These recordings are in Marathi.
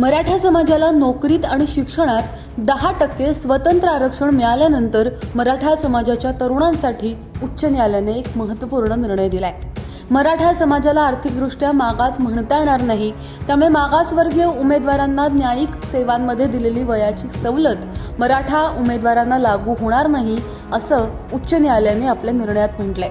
मराठा समाजाला नोकरीत आणि शिक्षणात दहा टक्के स्वतंत्र आरक्षण मिळाल्यानंतर मराठा समाजाच्या तरुणांसाठी उच्च न्यायालयाने एक महत्त्वपूर्ण निर्णय दिलाय. मराठा समाजाला आर्थिकदृष्ट्या मागास म्हणता येणार नाही त्यामुळे मागासवर्गीय उमेदवारांना न्यायिक सेवांमध्ये दिलेली वयाची सवलत मराठा उमेदवारांना लागू होणार नाही असं उच्च न्यायालयाने आपल्या निर्णयात म्हटलंय.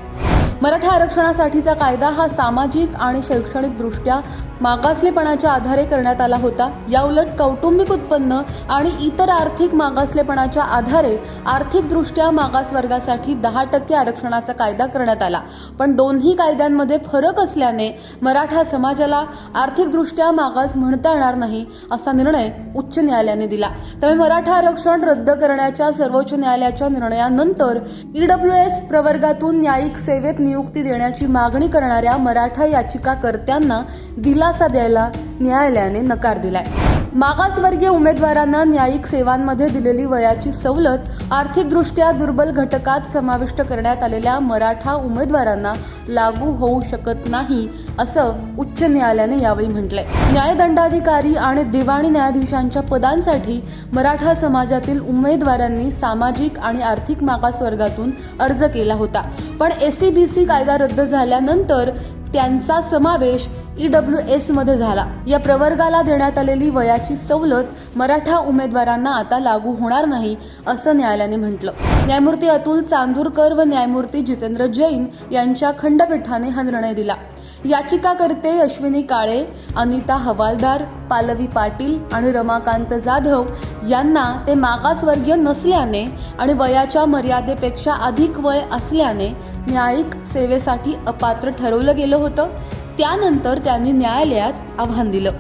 मराठा आरक्षणासाठीचा कायदा हा सामाजिक आणि शैक्षणिकदृष्ट्या मागासलेपणाच्या आधारे करण्यात आला होता. याउलट कौटुंबिक उत्पन्न आणि इतर आर्थिक मागासलेपणाच्या आधारे आर्थिकदृष्ट्या मागास वर्गासाठी दहा टक्के आरक्षणाचा कायदा करण्यात आला. पण दोन्ही कायद्यांमध्ये फरक असल्याने मराठा समाजाला आर्थिकदृष्ट्या मागास म्हणता येणार नाही असा निर्णय उच्च न्यायालयाने दिला. त्यामुळे मराठा आरक्षण रद्द करण्याच्या सर्वोच्च न्यायालयाच्या निर्णयानंतर ईडब्ल्यू एस प्रवर्गातून न्यायिक सेवेत नियुक्ती देण्याची मागणी करणाऱ्या मराठा याचिकाकर्त्यांना दिलासा द्यायला न्यायालयाने नकार दिलाय. मागासवर्गीय उमेदवारांना न्यायिक सेवांमध्ये दिलेली वयाची सवलत आर्थिकदृष्ट्या दुर्बल घटकात समाविष्ट करण्यात आलेल्या मराठा उमेदवारांना लागू होऊ शकत नाही असं उच्च न्यायालयाने यावेळी म्हटलंय. न्यायदंडाधिकारी आणि दिवाणी न्यायाधीशांच्या पदांसाठी मराठा समाजातील उमेदवारांनी सामाजिक आणि आर्थिक मागासवर्गातून अर्ज केला होता. पण एससीबीसी कायदा रद्द झाल्यानंतर त्यांचा समावेश ईडब्ल्यू एसमध्ये झाला. या प्रवर्गाला देण्यात आलेली वयाची सवलत मराठा उमेदवारांना आता लागू होणार नाही असं न्यायालयाने म्हटलं. न्यायमूर्ती अतुल चांदूरकर व न्यायमूर्ती जितेंद्र जैन यांच्या खंडपीठाने हा निर्णय दिला. याचिकाकर्ते अश्विनी काळे अनिता हवालदार पालवी पाटील आणि रमाकांत जाधव यांना ते मागासवर्गीय नसल्याने आणि वयाच्या मर्यादेपेक्षा अधिक वय असल्याने न्यायिक सेवेसाठी अपात्र ठरवलं गेलं होतं. त्यानंतर त्यांनी न्यायालयात आव्हान दिलं.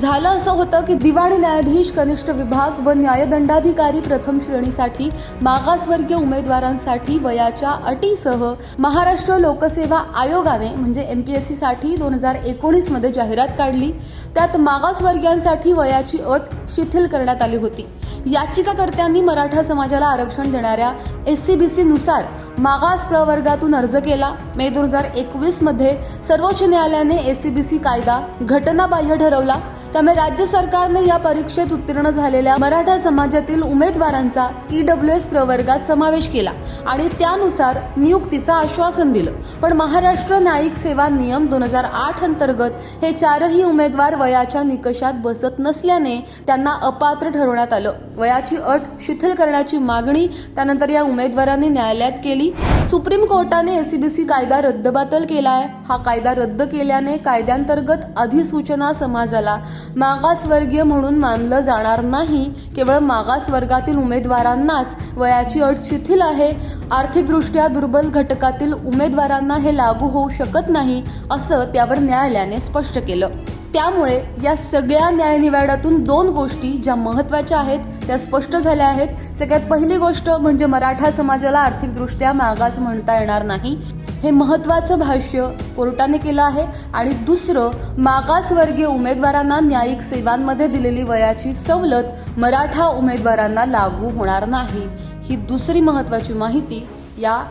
झालं असं होतं की दिवाणी न्यायाधीश कनिष्ठ विभाग व न्यायदंडाधिकारी प्रथम श्रेणीसाठी मागासवर्गीय उमेदवारांसाठी वयाच्या अटीसह महाराष्ट्र लोकसेवा आयोगाने म्हणजे एम पी एस सीसाठी दोन हजार एकोणीसमध्ये जाहिरात काढली. त्यात मागासवर्गीयांसाठी वयाची अट शिथिल करण्यात आली होती. याचिकाकर्त्यांनी मराठा समाजाला आरक्षण देणाऱ्या एस सी बी सीनुसार मागास प्रवर्गातून अर्ज केला. मे दोन हजार एकवीसमध्ये सर्वोच्च न्यायालयाने एस सी बी सी कायदा घटनाबाह्य ठरवला. त्यामुळे राज्य सरकारने या परीक्षेत उत्तीर्ण झालेल्या मराठा समाजातील उमेदवारांचा ईडब्ल्यू एस प्रवर्गात समावेश केला आणि त्यानुसार नियुक्तीचं आश्वासन दिलं. पण महाराष्ट्र न्यायिक सेवा नियम दोन हजार आठ अंतर्गत हे चारही उमेदवार वयाच्या निकषात बसत नसल्याने त्यांना अपात्र ठरवण्यात आलं. वयाची अट शिथिल करण्याची मागणी त्यानंतर या उमेदवारांनी न्यायालयात केली. सुप्रीम कोर्टाने एसीबीसी कायदा रद्दबातल केला आहे हा कायदा रद्द केल्याने कायद्यांतर्गत अधिसूचना समाजाला मागासवर्गीय म्हणून मानलं जाणार नाही. केवळ मागास वर्गातील उमेदवारांनाच वयाची अट शिथिल आहे. आर्थिकदृष्ट्या दुर्बल घटकातील उमेदवारांना हे लागू होऊ शकत नाही असं त्यावर न्यायालयाने स्पष्ट केलं. त्यामुळे या सगळ्या न्यायनिवाड्यातून दोन गोष्टी ज्या महत्त्वाच्या आहेत त्या स्पष्ट झाल्या आहेत. सगळ्यात पहिली गोष्ट म्हणजे मराठा समाजाला आर्थिकदृष्ट्या मागास म्हणता येणार नाही. हे महत्त्वाचं भाष्य कोर्टाने केलं आहे. आणि दुसरं मागासवर्गीय उमेदवारांना न्यायिक सेवांमध्ये दिलेली वयाची सवलत मराठा उमेदवारांना लागू होणार नाही. ही दुसरी महत्त्वाची माहिती या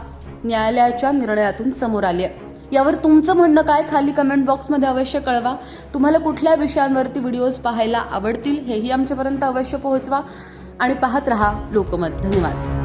न्यायालयाच्या निर्णयातून समोर आली आहे. यावर तुमचं म्हणणं काय खाली कमेंट बॉक्समध्ये अवश्य कळवा. तुम्हाला कुठल्या विषयांवरती व्हिडिओज पाहायला आवडतील हेही आमच्यापर्यंत अवश्य पोहोचवा. आणि पाहत रहा लोकमत. धन्यवाद.